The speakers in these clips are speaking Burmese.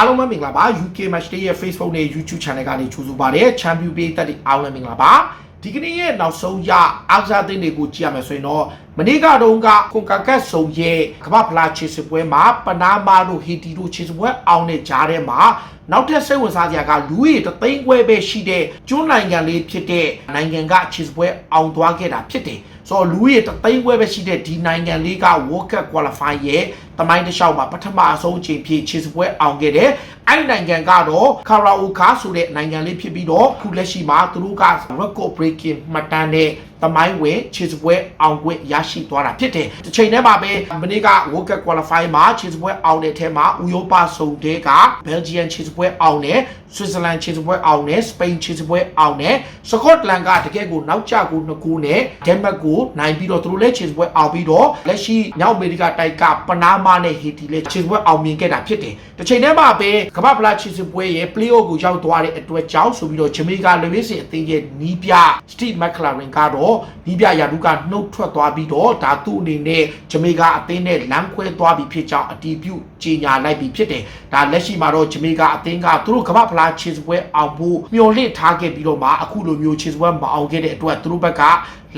အားလုံးပဲမင်္ဂလာပါ UK Match Day ရဲ့ Facebook နဲ့ YouTube Channel ကနေကြိုဆိုပါရစေ Champion ပေးသက်တဲ့အားလုံးပဲမင်္ဂလာပါဒီကနေ့ရဲ့နောက်ဆုံးရအားကစားသင်းတွေကိုကြည့်ရမယ်ဆိုရင်တော့မနေ့ကတော့ကကွန်ကာကတ်ဆုံရဲ့ကမ္ဘာဖလားချေစပွဲမှာပနာမာတို့ဟီတီတို့ချေစပွဲအောင်တဲ့ကြားထဲမှာနောက်ထပ်စိတ်ဝင်စားစရာကလူကြီးတသိန်းခွဲပဲရှိတဲ့ကျွန်းနိုင်ငံလေးဖြစ်တဲ့နိုင်ငံကချေစပွဲအောင်သွားခဲ့တာဖြစ်တယ်ဆိုတော့လူကြီးတသိန်းခွဲပဲရှိတဲ့ဒီနိုင်ငံလေးက World Cup Qualify ရဲ့ တမိုင်းတစ်လျှောက်မှာပထမအဆုံးအချိန်ဖြစ်ချေစပွဲအောင်ခဲ့တယ်အဲ့နိုင်ငံကတော့ကာရာအိုကာဆိုတဲ့နိုင်ငံလေးဖြစ်ပြီးတော့ခုလက်ရှိမှာသူတို့က record breaking မှတ်တမ်းနဲ့တမိုင်းဝင်ခြေစပွဲအောင်ခွင့်ရရှိသွားတာဖြစ်တယ်။တစ်ချိန်တည်းမှာပဲမနေ့က World Cup Qualify မှာခြေစပွဲအောင်တဲ့ထဲမှာဥရောပစုံတဲ့က Belgium ခြေစပွဲအောင်တယ် Switzerland ခြေစပွဲအောင်တယ် Spain ခြေစပွဲအောင်တယ် Scotland ကတကယ်ကိုနောက်ကျကိုနှစ်ခုနဲ့ Denmark ကိုနိုင်ပြီးတော့သူတို့လည်းခြေစပွဲအောင်ပြီးတော့လက်ရှိမြောက်အမေရိကတိုက်ကပနားမားနဲ့ဟီတီလည်းခြေစပွဲအောင်မြင်ခဲ့တာဖြစ်တယ်။တစ်ချိန်တည်းမှာပဲကမ္ဘာဖလားခြေစပွဲရဲ့ play-off ကိုရောက်သွားတဲ့အတွက်ကြောင့်ဆိုပြီးတော့ဂျမေကာလူဝစ်စင်အသင်းရဲ့နီးပြ Steve McLaren ကတော့နီးပြရာထူးကနှုတ်ထွက်သွားပြီးတော့ဒါသူ့အနေနဲ့ဂျမေကာအသင်းနဲ့လမ်းခွဲသွားပြီးဖြစ်ကြောင်းအတည်ပြုကြေညာလိုက်ပြီးဖြစ်တယ်။ဒါလက်ရှိမှာတော့ဂျမေကာအသင်းကသူတို့ကမ္ဘာဖလားခြေစပွဲအောင်ဖို့မျှော်လင့်ထားခဲ့ပြီးတော့မှအခုလိုမျိုးခြေစပွဲမအောင်ခဲ့တဲ့အတွက်သူတို့ဘက်က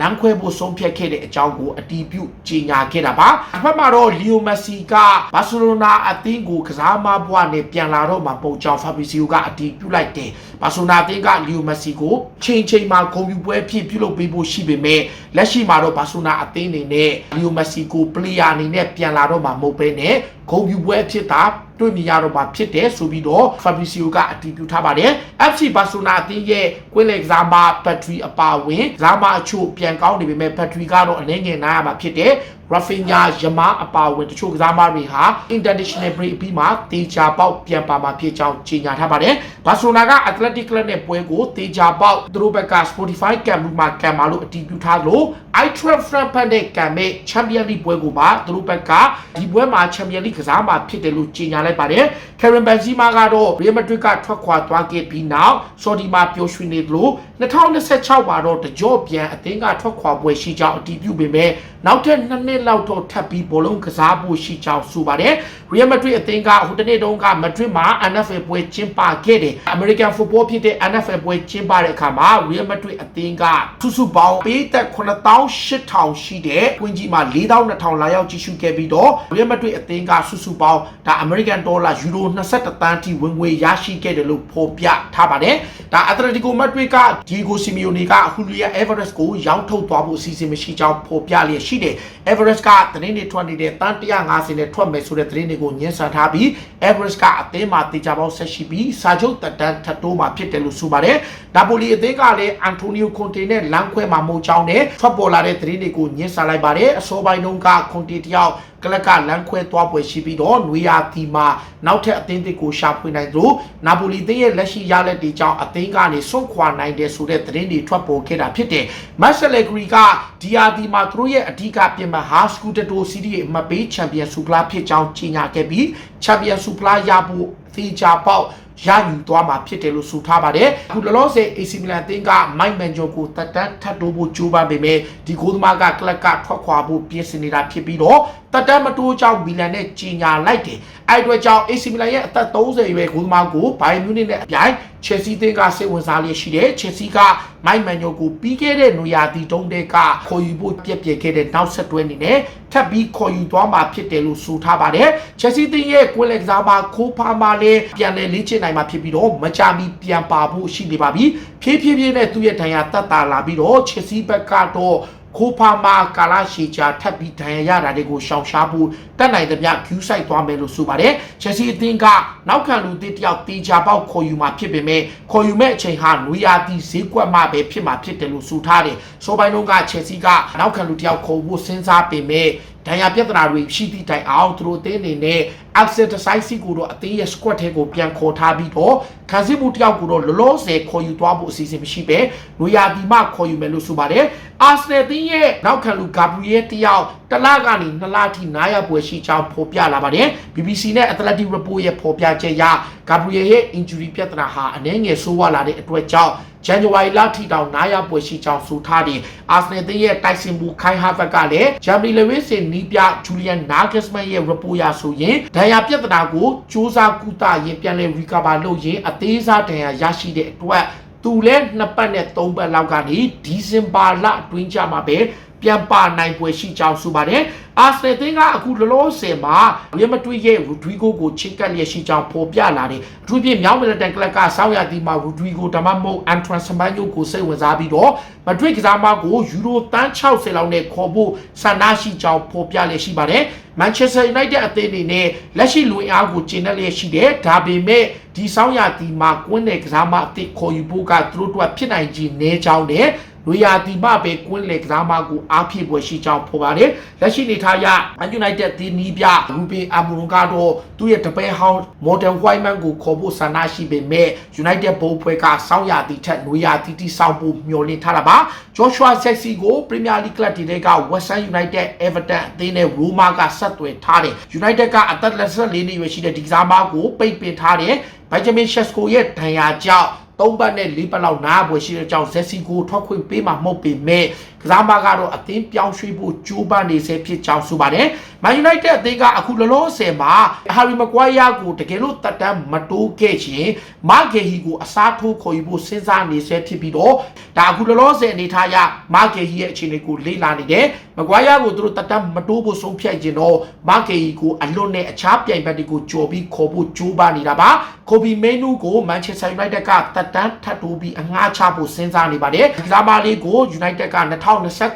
လမ်းခွဲဖို့ဆုံးဖြတ်ခဲ့တဲ့အကြောင်းကိုအတီးပြုကြေညာခဲ့တာပါ။အဖက်မှာတော့လီယိုမက်ဆီကဘာစီလိုနာအသင်းကိုကစားမဘွားနဲ့ပြန်လာတော့မှပုံကြောင်ဖာဘီစီယိုကအတီးပြုလိုက်တယ်။ ဘာစီလိုနာအသင်းကလီယိုမက်ဆီကိုချိန်ချိန်မှာဂုဏ်ယူပွဲဖြစ်ပြုလုပ်ပေးဖို့ရှိပေမဲ့လက်ရှိမှာတော့ဘာစီလိုနာအသင်းအနေနဲ့လီယိုမက်ဆီကိုပလေယာအနေနဲ့ပြန်လာတော့မှမဟုတ်ဘဲနဲ့ဂုဏ်ယူပွဲဖြစ်တာတွေ့မြင်ရတော့မှာဖြစ်တယ်ဆိုပြီးတော့ Fabrizio ကအတည်ပြုထားပါတယ် FC Barcelona အသင်းရဲ့ကွင်းလေကစားမဘက်ထရီအပါဝင်ကစားမအချို့ပြန်ကောင်းနေပေမဲ့ဘက်ထရီကတော့အနည်းငယ်နားရမှာဖြစ်တယ် Rafinha ယမားအပါဝင်တချို့ကစားမတွေဟာ international break ပြီးမှတေချာပေါက်ပြန်ပါမှာဖြစ်ကြောင်းကြေညာထားပါတယ်။ Barcelona က Athletic Club နဲ့ပွဲကိုတေချာပေါက်သူတို့ဘက်က Spotify ကံမှုမှာကံပါလို့အတည်ပြုထားလို့ iTrap Frankfurt နဲ့ကံမဲ့ Champions League ပွဲကိုပါသူတို့ဘက်ကဒီပွဲမှာ Champions League ကစားမှာဖြစ်တယ်လို့ကြေညာလိုက်ပါတယ်။ Karim Benzema ကတော့ Real Madrid ကထွက်ခွာသွားခဲ့ပြီးနောက် Saudi မှာပျော်ရွှင်နေသလို2026မှာတော့တကြော့ပြန်အသင်းကထွက်ခွာပွဲရှိကြောင်းအတည်ပြုပေမဲ့နောက်ထပ်2နှစ်လောက်တော့ထပ်ပြီးဘောလုံးကစားဖို့ရှိကြောင်းဆိုပါတယ်။ Real Madrid အသင်းကဟိုတနေ့တုန်းက Madrid မှာ NFL ပွဲကျင်းပခဲ့တယ်။ American Football ဖြစ်တဲ့ NFL ပွဲကျင်းပတဲ့အခါမှာ Real Madrid အသင်းကစုစုပေါင်းပေးသက်9800ရှိတဲ့ကွင်းကြီးမှာ4200လာရောက်ကြည့်ရှုခဲ့ပြီးတော့ Real Madrid အသင်းကစုစုပေါင်းဒါ American Dollar Euro 21တန်းထိဝင်ငွေရရှိခဲ့တယ်လို့ဖော်ပြထားပါတယ်။ဒါ Atletico Madrid က Diego Simeone က Julian Alvarez ကိုရောင်းထုတ်သွားဖို့အစီအစဉ်မရှိကြောင်းဖော်ပြလျက်ရှိတယ်။ Everest ကသတင်းတွေထွက်နေတဲ့တန်း150နဲ့ထွက်မယ်ဆိုတဲ့သတင်းတွေကိုညှင်းဆန်ထားပြီး Everest ကအသင်းမှာတေချာပေါင်းဆက်ရှိပြီးစာချုပ်တက်တန်းထပ်တိုးမှာဖြစ်တယ်လို့ဆိုပါတယ်။နာပိုလီအသင်းကလည်းအန်တိုနီယိုကွန်တေနဲ့လမ်းခွဲမှာမဟုတ်ကြောင်းနဲ့ထွက်ပေါ်လာတဲ့သတင်းတွေကိုညှင်းဆန်လိုက်ပါတယ်။အစောပိုင်းတုန်းကကွန်တေတယောက် ကလပ်ကလမ်းခွဲသွားပွဲရှိပြီးတော့နွေရာသီမှာနောက်ထပ်အသင်းတွေကိုရှာဖွေနိုင်သလိုနာပိုလီသင်းရဲ့လက်ရှိရလက်တွေကြောင့်အသင်းကနေစွန့်ခွာနိုင်တယ်ဆိုတဲ့သတင်းတွေထွက်ပေါ်ခဲ့တာဖြစ်တယ်။မက်ဆယ်လက်ဂရီကဒီယာဒီမှာသူတို့ရဲ့အဓိကပြင်ပဟာစကူတတိုစီးရီရဲ့မပေးချန်ပီယံဆူပလာဖြစ်ကြောင်းကြေညာခဲ့ပြီးချန်ပီယံဆူပလာရဖို့ သေချာပေါက်ရယူသွားမှာဖြစ်တယ်လို့ဆိုထားပါတယ်အခုလောလောဆယ် AC Milan အသင်းကမိုက်မန်ဂျိုကိုတက်တန်းထပ်တိုးဖို့ကြိုးပမ်းပေမဲ့ဒီဂိုးသမားကကလပ်ကထွက်ခွာဖို့ပြင်ဆင်နေတာဖြစ်ပြီးတော့တက်တန်းမတိုးကြောင်းမီလန်နဲ့ကြီးညာလိုက်တယ်အဲ့အတွက်ကြောင့် AC Milan ရဲ့အသက်30ရွယ်ဂိုးသမားကိုဘိုင်မြူနစ်နဲ့အပြိုင် Chelsea သင်းကစိတ်ဝင်စားလျက်ရှိတယ် Chelsea ကမိုက်မန်ဂျိုကိုပြီးခဲ့တဲ့နွေရာသီတုန်းကခေါ်ယူဖို့ပြက်ပြက်ခဲ့တဲ့နောက်ဆက်တွဲအနေနဲ့ထပ်ပြီးခေါ်ယူသွားမှာဖြစ်တယ်လို့ဆိုထားပါတယ် Chelsea သင်းရဲ့ကွင်းလက်ကစားပါခိုးဖားမလည်းပြန်လည်လေ့ကျင့်နိုင်မှာဖြစ်ပြီးတော့မကြမီပြန်ပါဖို့ရှိနေပါပြီဖြည်းဖြည်းဖြည်းနဲ့သူ့ရဲ့ဒဏ်ရာတက်တာလာပြီးတော့ Chelsea ဘက်ကတော့ ခိုးဖားမှာကာလာရှီချာထပ်ပြီးဒဏ်ရာရတာတွေကိုရှောင်ရှားဖို့တက်နိုင်တဲ့ပြဂူးဆိုင်သွားမယ်လို့ဆိုပါတယ်။ Chelsea အသင်းကနောက်ခံလူသစ်တယောက်တေချာပေါက်ခေါ်ယူမှာဖြစ်ပေမဲ့ခေါ်ယူမဲ့အချိန်ဟာနွေရာသီဈေးကွက်မှပဲဖြစ်မှာဖြစ်တယ်လို့ဆိုထားတယ်။ဆိုပိုင်းလုံးက Chelsea ကနောက်ခံလူတယောက်ခေါ်ဖို့စဉ်းစားပေမဲ့ ဒဏ်ရာပြဿနာတွေရှိသည့်တိုင်အောင်သူတို့အသင်းအနေနဲ့ access decisive ကိုတော့အသင်းရဲ့ squad ထဲကိုပြန်ခေါ်ထားပြီးတော့ခံစစ်မှုတယောက်ကိုတော့လောလောဆယ်ခေါ်ယူသွားဖို့အစီအစဉ်မရှိပဲနွေရာသီမှခေါ်ယူမယ်လို့ဆိုပါတယ်။ Arsenal တင်းရဲ့နောက်ခံလူ Gabriel တယောက်တလကနေ2လထိနားရပွဲရှိကြောင်းဖော်ပြလာပါတယ်။ BBC နဲ့ Athletic Report ရဲ့ဖော်ပြချက်အရ Gabriel ရဲ့ injury ပြဿနာဟာအနည်းငယ်ဆိုးဝါးလာတဲ့အတွက်ကြောင့် ဇန်နဝါရီလထိတောင်နားရပွဲရှိကြောင်းဆိုထားတယ်အာဆနယ်သင်းရဲ့တိုက်စစ်မှုခိုင်ဟာဗက်ကလည်းဂျမ်မီလဝစ်စင်နီးပြဂျူလီယန်နာဂက်စမန်ရဲ့ report ရဆိုရင်ဒဏ်ရာပြဿနာကိုစ조사ကုသရင်ပြန်လည် recover လုပ်ရင်အသေးစားဒဏ်ရာရရှိတဲ့အတွက်သူလဲနှစ်ပတ်နဲ့သုံးပတ်လောက်ကနေဒီဇင်ဘာလအတွင်းကြမှာပဲ ပြန်ပါနိုင်ပွဲရှိကြောင်းဆိုပါတယ်။အာဆနယ်သင်းကအခုလောလောဆယ်မှာရီမတွီရဲ့ရူဒရီဂိုကိုချစ်ကပ်လျက်ရှိကြောင်းဖော်ပြလာတယ်။အထူးဖြင့်မြောက်မီလတန်ကလပ်ကစောင်းရသည်မှာရူဒရီဂိုဒါမှမဟုတ်အန်ထရန်စမန်ယိုကိုစိတ်ဝင်စားပြီးတော့မဒရစ်ကစားမကိုယူရိုတန်း60လောက်နဲ့ခေါ်ဖို့ဆန္ဒရှိကြောင်းဖော်ပြလျက်ရှိပါတယ်။ Manchester United အသင်းအနေနဲ့လက်ရှိလူအင်အားကိုကျင်းတဲ့လျက်ရှိတယ်။ဒါပေမဲ့ဒီစောင်းရသည်မှာကွင်းတဲ့ကစားမအသစ်ခေါ်ယူဖို့ကသူတို့တို့ဖြစ်နိုင်ခြင်းနည်းကြောင်းနဲ့ လူရတီမပဲကွင်းလေကစားမကိုအားဖြည့်ပွဲရှိကြောင်းဖော်ပါတယ်လက်ရှိနေထားရ Man United ဒီနီးပြရူပင်အမရုံကတော့သူ့ရဲ့တပည့်ဟောင်း Modern Whiteman ကိုခေါ်ဖို့ဆန္ဒရှိပေမဲ့ United ဘိုးဖွဲ့ကစောင်းရတီထက်လူရတီတီစောင်းဖို့မျှော်လင့်ထားတာပါ Joshua Zexi ကို Premier League Club တွေက West Ham United Everton အသင်းနဲ့ Roma ကဆက်သွယ်ထားတယ် United ကအသက်လက်ဆက်လေးနှစ်ရွယ်ရှိတဲ့ဒီကစားမကိုပိတ်ပင်ထားတယ် Benjamin Sesko ရဲ့ဒဏ်ရာကြောင့် သုံးပတ်နဲ့လေးပတ်လောက်နားပွဲရှိတဲ့ကြောင့်ဇက်စီကိုထွက်ခွင့်ပေးမှာမဟုတ်ပေမဲ့ ကစားမကတော့အသင်းပြောင်းရွှေ့ဖို့ကြိုးပမ်းနေစေဖြစ်ကြောင်းဆိုပါတယ်။ Man United အသင်းကအခုလောလောဆယ်မှာ Harry Maguire ကိုတကယ်လို့တက်တမ်းမတိုးခဲ့ခြင်းမာဂေဟီကိုအစားထိုးခေါ်ယူဖို့စဉ်းစားနေစေဖြစ်ပြီးတော့ဒါအခုလောလောဆယ်အနေထားရမာဂေဟီရဲ့အခြေအနေကိုလေ့လာနေတယ်။ Maguire ကိုသူတို့တက်တမ်းမတိုးဖို့ဆုံးဖြတ်ခြင်းတော့မာဂေဟီကိုအလွတ်နဲ့အခြားပြိုင်ဘက်တွေကိုကြော်ပြီးခေါ်ဖို့ကြိုးပမ်းနေတာပါ။ Kobe Menu ကို Manchester United ကတက်တမ်းထပ်တိုးပြီးအငှားချဖို့စဉ်းစားနေပါတယ်။ကစားမလေးကို United က2020ခုနှစ်စာ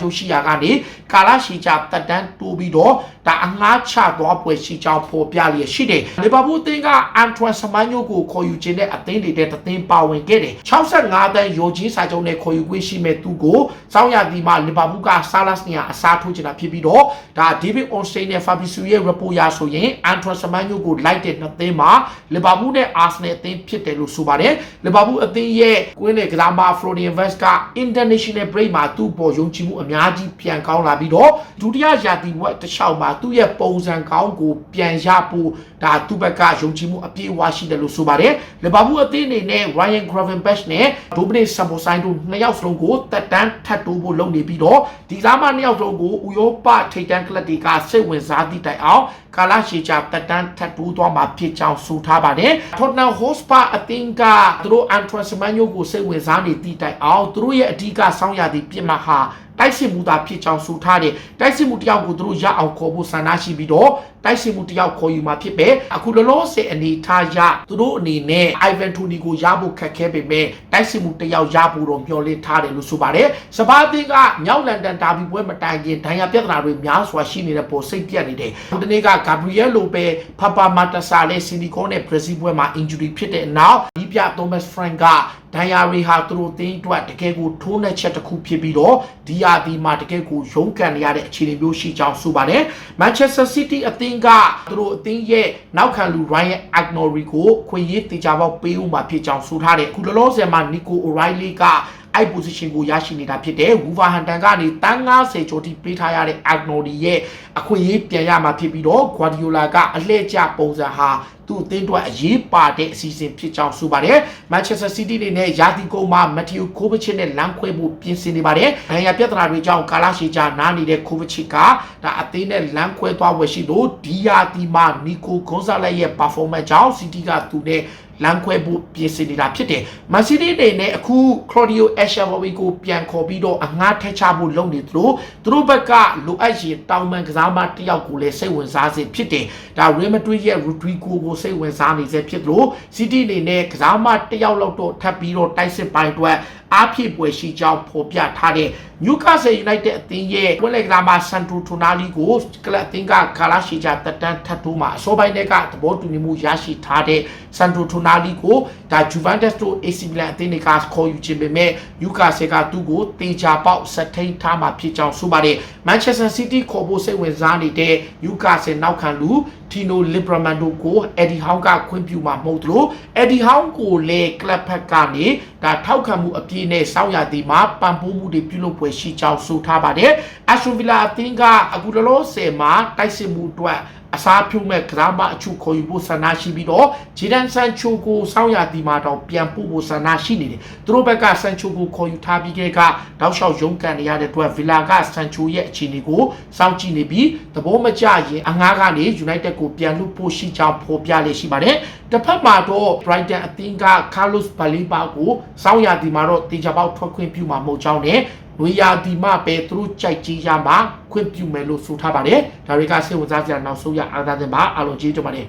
ချုပ်ရှိရာကနေကာလရှည်ကြာတက်တန်းတိုးပြီးတော့ဒါအငှားချသွားပွဲရှိကြောင်းဖော်ပြလျက်ရှိတယ်။လီဗာပူးအသင်းကအန်ထွန်စမန်ညိုကိုခေါ်ယူခြင်းတဲ့အသင်းတွေတဲ့သင်းပါဝင်ခဲ့တယ်။65တန်းယိုကြီးစာချုပ်နဲ့ခေါ်ယူခွင့်ရှိမဲ့သူကိုစောင်းရသည်မှာလီဗာပူးကဆာလတ်နီယာအစားထိုးချင်တာဖြစ်ပြီးတော့ဒါဒေးဗစ်အွန်စတိန်နဲ့ဖာဘီဆူရဲ့ report ရဆိုရင်အန်ထွန်စမန်ညိုကိုလိုက်တဲ့နှစ်သင်းမှာလီဗာပူးနဲ့အာဆနယ်အသင်းဖြစ်တယ်လို့ဆိုပါတယ်။လီဗာပူးအသင်းရဲ့ကွင်းနဲ့ကစားမဖရိုဒီယန်ဗက်စ်က international break မှာသူ့ပေါ်ယုံကြည်မှုအများကြီးပြန်ကောင်းလာပြီးတော့ဒုတိယရာသီဝက်တစ်လျှောက်မှာသူ့ရဲ့ပုံစံကောင်းကိုပြန်ရဖို့ဒါသူ့ဘက်ကယုံကြည်မှုအပြည့်အဝရှိတယ်လို့ဆိုပါတယ်လီဗာပူးအသင်းအနေနဲ့ Ryan Gravenberch နဲ့ Dominic Szoboszlai တို့နှစ်ယောက်စလုံးကိုတက်တန်းထပ်တိုးဖို့လုပ်နေပြီးတော့ဒီစားမနှစ်ယောက်စလုံးကိုဥရောပထိပ်တန်းကလပ်တွေကစိတ်ဝင်စားသည့်တိုင်အောင် ကာလရှည်ကြာတက်တန်းထပ်တိုးသွားမှာဖြစ်ကြောင်းဆိုထားပါတယ် Tottenham Hotspur အသင်းကသူတို့ Antoine Semenyo ကိုစိတ်ဝင်စားနေသည့်တိုင်အောင်သူတို့ရဲ့အဓိကဆောင်းရသည့်ပြင်မှာဟာ တိုက်စစ်မှုသားဖြစ်ကြောင်းဆိုထားတယ်တိုက်စစ်မှုတယောက်ကိုသူတို့ရအောင်ခေါ်ဖို့ဆန္ဒရှိပြီးတော့တိုက်စစ်မှုတယောက်ခေါ်ယူมาဖြစ်ပဲအခုလောလောဆယ်အနေထားရသူတို့အနေနဲ့ Ivan Toney ကိုရဖို့ခက်ခဲပေမဲ့တိုက်စစ်မှုတယောက်ရဖို့တော့မျှော်လင့်ထားတယ်လို့ဆိုပါတယ်စပါးအသင်းကမြောက်လန်ဒန်ဒါဘီပွဲမတိုင်ခင်ဒဏ်ရာပြဿနာတွေများစွာရှိနေတဲ့ပေါ်စိတ်ပြတ်နေတယ်ဒီနေ့က Gabriel Lopez Papa Matasa နဲ့ Sinico နဲ့ Brazil ပွဲမှာ injury ဖြစ်တဲ့နောက်ဒီပြ Thomas Frank ကဒဏ်ရာတွေဟာသူတို့တင်းအတွက်တကယ်ကိုထိုးနှက်ချက်တစ်ခုဖြစ်ပြီးတော့ဒီယာဒီမှာတကယ်ကိုရုန်းကန်နေရတဲ့အခြေအနေမျိုးရှိကြောင်းဆိုပါတယ် Manchester City အသင်းကသူတို့အသင်းရဲ့နောက်ခံလူ Ryan Agnori ကိုခွင့်ရတေချာပေါက်ပေးဦးမှာဖြစ်ကြောင်းဆိုထားတယ်အခုလောလောဆယ်မှာ Nico O'Reilly ကအဲ့ position ကိုရရှိနေတာဖြစ်တယ်။ Wolverhampton ကနေတန်း90ကျော်ထိပေးထားရတဲ့ Agnori ရဲ့အခွင့်အရေးပြန်ရမှာဖြစ်ပြီးတော့ Guardiola ကအလှည့်ကျပုံစံဟာ သူ့အသင်းအတွက်အရေးပါတဲ့အစီအစဉ်ဖြစ်ကြောင်းဆိုပါတယ်။ Manchester City အနေနဲ့ယာတီကုန်းမှာ Matthew Kovacic နဲ့လမ်းခွဲဖို့ပြင်ဆင်နေပါတယ်။နိုင်ငံပြဿနာတွေကြောင့်ကာလရှည်ကြာနားနေတဲ့ Kovacic ကဒါအသင်းနဲ့လမ်းခွဲသွားဝယ်ရှိလို့ဒီယာတီမှာ Nico Gonzalez ရဲ့ performance ကြောင့် City ကသူနဲ့ လမ်းခွဲဖို့ပြင်ဆင်နေတာဖြစ်တယ်။မန်စီးတီးအနေနဲ့အခု Claudio Echeverry ကိုပြန်ခေါ်ပြီးတော့အငှားထက်ချဖို့လုပ်နေသလိုသူတို့ဘက်ကလိုအပ်ရင်တောင်ပန်ကစားမတစ်ယောက်ကိုလည်းစိတ်ဝင်စားစေဖြစ်တယ်။ဒါ Real Madrid ရဲ့ Rodrigo ကိုစိတ်ဝင်စားနေစေဖြစ်သလို City အနေနဲ့ကစားမတစ်ယောက်လောက်တော့ထပ်ပြီးတော့တိုက်စစ်ပိုင်းအတွက်အားဖြည့်ပွဲရှိကြောင်းဖော်ပြထားတဲ့ Newcastle United အသင်းရဲ့ဝင်လက်ကစားမ Santo Tonali ကိုကလပ်အသင်းကကာလာရှိကြတက်တန်းထပ်တိုးမှာအစောပိုင်းတွေကသဘောတူညီမှုရရှိထားတဲ့ Santo Tonali ကိုဒါ Juventus တို့ AC Milan အသင်းတွေကခေါ်ယူခြင်းပေမဲ့ Newcastle ကသူ့ကိုတေချာပေါက်ဆက်ထိန်ထားမှာဖြစ်ကြောင်းဆိုပါတယ် Manchester City ခေါ်ဖို့စိတ်ဝင်စားနေတဲ့ Newcastle နောက်ခံလူ Tino Liberman တို့ကို Eddie Howe ကခွင့်ပြုမှာမဟုတ်သလို Eddie Howe ကိုလည်းကလပ်ဖက်ကနေဒါထောက်ခံမှုအပြည့်နဲ့စောင့်ရသည်မှာပံ့ပိုးမှုတွေပြုလုပ်ပွဲရှိကြောင်းဆိုထားပါတယ်။ Aston Villa အသင်းကအခုလောလောဆယ်မှာတိုက်စစ်မှုအတွက် အစားဖြုတ်မဲ့ကစားမအချုပ်ခေါ်ယူဖို့ဆန္ဒရှိပြီးတော့ဂျီဒန်ဆန်ချိုကိုစောင်းရတီမှာတော့ပြန်ပို့ဖို့ဆန္ဒရှိနေတယ်သူတို့ဘက်ကဆန်ချိုကိုခေါ်ယူထားပြီးခဲ့ကတောက်လျှောက်ရုန်းကန်နေရတဲ့အတွက်ဗီလာကဆန်ချိုရဲ့အခြေအနေကိုစောင့်ကြည့်နေပြီးသဘောမကျရင်အငားကနေ United ကိုပြန်လို့ပို့ရှိကြောင်းဖော်ပြလေရှိပါတယ်တစ်ဖက်မှာတော့ Brighton အသင်းက Carlos Baleba ကိုစောင်းရတီမှာတော့တေချာပေါက်ထွက်ခွင့်ပြုမှာမဟုတ်ကြောင်းနဲ့ ဝေယာဒီမပဲသူတို့ကြိုက်ကြီးရမှာခွင့်ပြုမယ်လို့ဆိုထားပါတယ်ဒါတွေကစိတ်ဝင်စားစရာနောက်ဆုံးရအားသာတဲ့ပါအားလုံးကျေးဇူးတင်ပါတယ်